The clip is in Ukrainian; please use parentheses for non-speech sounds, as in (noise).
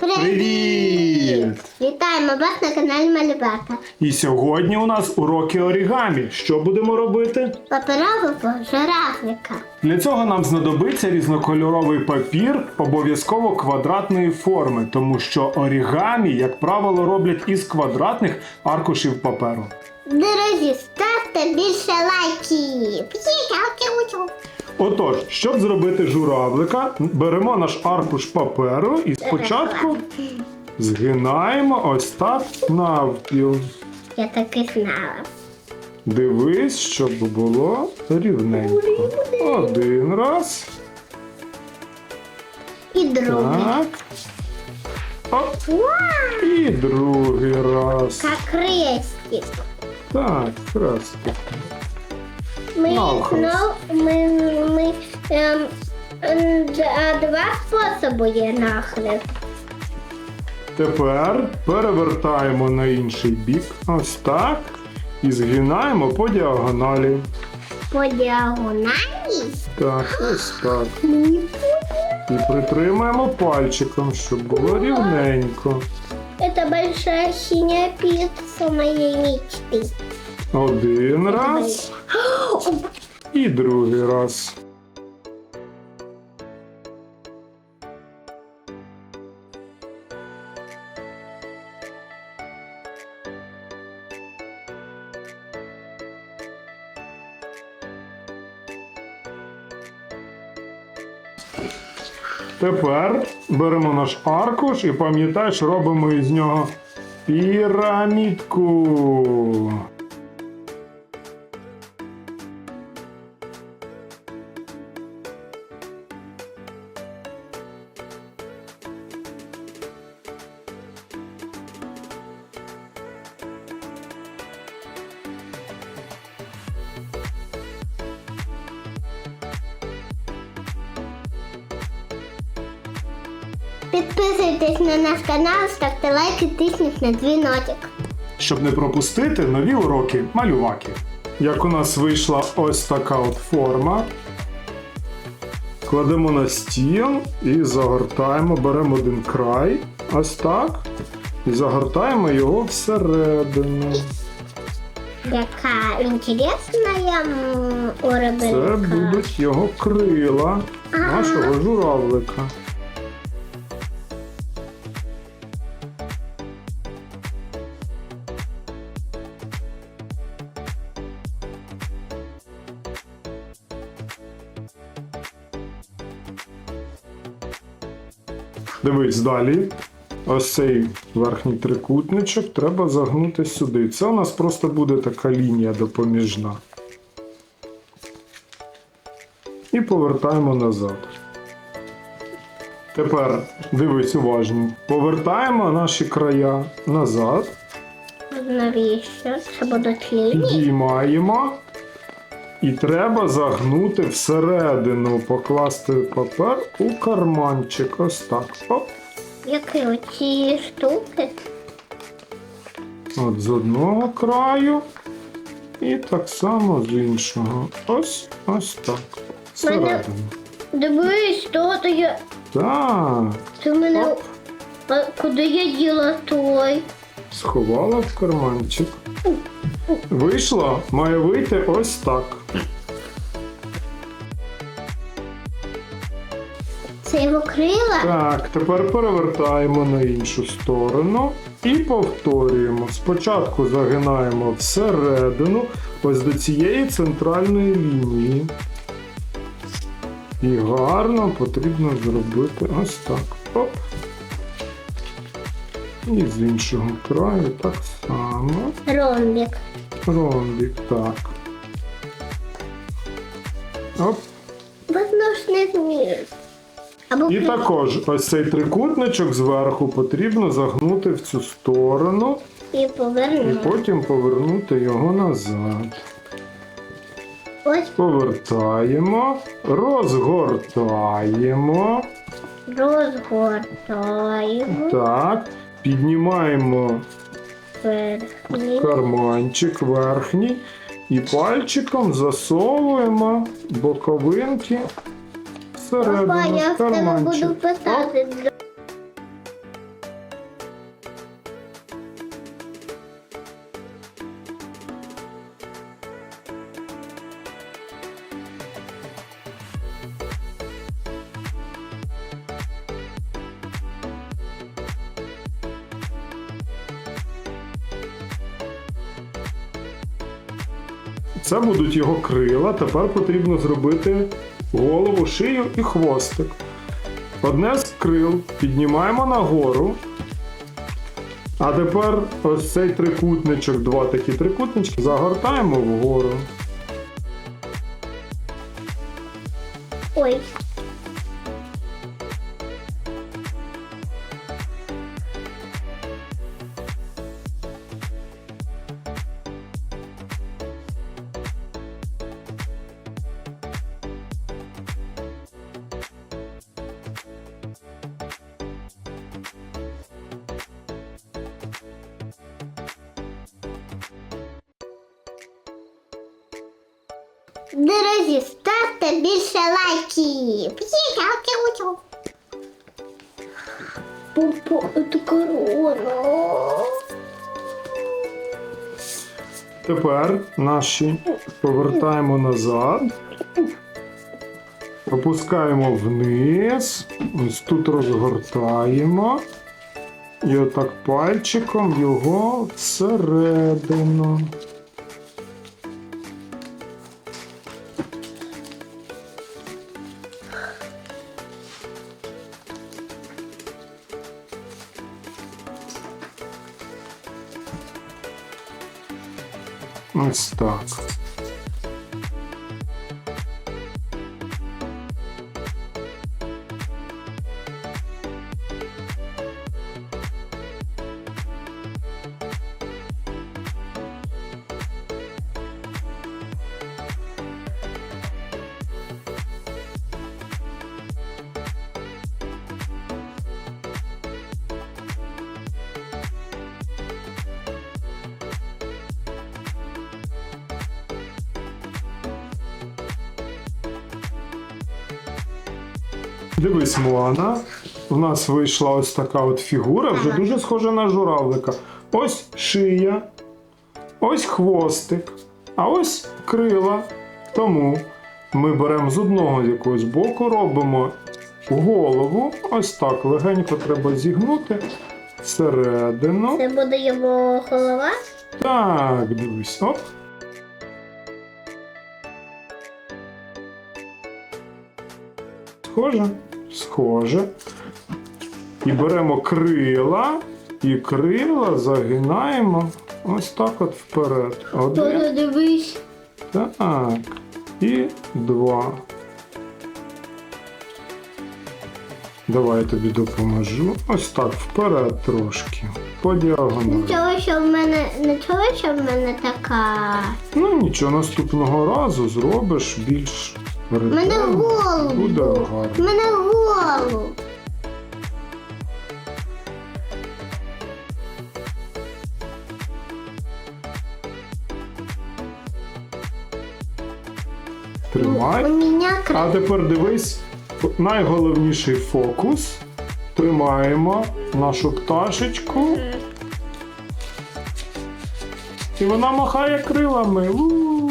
Привіт! Вітаємо вас на каналі Малювака. І сьогодні у нас уроки орігамі. Що будемо робити? Паперового жирафика. Для цього нам знадобиться різнокольоровий папір, обов'язково квадратної форми, тому що орігамі, як правило, роблять із квадратних аркушів паперу. Друзі, ставте більше лайків. П'ять-п'ять-п'ять. Отож, щоб зробити журавлика, беремо наш аркуш паперу і спочатку згинаємо ось так навпіл. Я так і знала. Дивись, щоб було рівненько. Один раз. І другий. Так. Оп. І другий раз. Как крестик. Так, красти. Ми, Навхрест. знов, ми, ми ем, д- два способи є нахрест. Тепер перевертаємо на інший бік. Ось так. І згинаємо по діагоналі. По діагоналі. Так, ось так. І притримаємо пальчиком, щоб було рівненько. Это большая синяя пицца моей мечты. Один раз і (gasps) другий раз. Тепер беремо наш аркуш і пам'ятаєш, робимо із нього пірамідку. Підписуйтесь на наш канал, ставте лайки, тисніть на дзвіночок. щоб не пропустити нові уроки малюваки. Як у нас вийшла ось така от форма. Кладемо на стіл і загортаємо, беремо один край, ось так, і загортаємо його всередину. Яка інтересна у Це будуть його крила нашого журавлика. Дивись далі. Ось цей верхній трикутничок треба загнути сюди. Це у нас просто буде така лінія допоміжна. І повертаємо назад. Тепер дивись уважно. Повертаємо наші края назад, Навіщо? Це будуть лінії? підіймаємо. І треба загнути всередину, покласти папер у карманчик. Ось так. Оп. Які оці штуки? От з одного краю. І так само з іншого. Ось ось так. Всередину. Дивись, що то я. Так. Це мене. Оп. А куди я діла той? Сховала в карманчик. Вийшло, має вийти ось так. Це його крила? Так, тепер перевертаємо на іншу сторону і повторюємо. Спочатку загинаємо всередину, ось до цієї центральної лінії. І гарно потрібно зробити ось так. Оп. І з іншого краю так само. Ромбік. Ромбік, так. Оп. Воно ж. Або І також ось цей трикутничок зверху потрібно загнути в цю сторону і і потім повернути його назад. Ось Повертаємо, розгортаємо. розгортаємо Так. Піднімаємо верхній. карманчик верхній і пальчиком засовуємо боковинки Папа, я всередину в тебе буду питати. Це будуть його крила. Тепер потрібно зробити голову, шию і хвостик. Одне з крил піднімаємо нагору. А тепер ось цей трикутничок, два такі трикутнички, загортаємо вгору. Ой. Друзі, ставте більше лайків. П'ять-п'ять-п'ять. Пупо, это корона. Тепер наші повертаємо назад. Опускаємо вниз. Ось тут розгортаємо. І отак пальчиком його всередину. Ось так. Дивись, Муана. У нас вийшла ось така от фігура, вже дуже схожа на журавлика. Ось шия, ось хвостик, а ось крила. Тому ми беремо з одного якогось боку, робимо голову. Ось так легенько треба зігнути всередину. Це буде його голова. Так, дивись, оп. Схоже? Схоже. І беремо крила, і крила загинаємо ось так от вперед. Один, дивись. так. І два. Давай я тобі допоможу. Ось так, вперед трошки. По діагоналі. Нічого, що в мене, нічого, що в мене така. Ну нічого, наступного разу зробиш більш мене ретельно. голуб. Буде був. У гарно. мене голуб. Тримай. У А тепер дивись, найголовніший фокус. Тримаємо нашу пташечку. І вона махає крилами. У-у-у.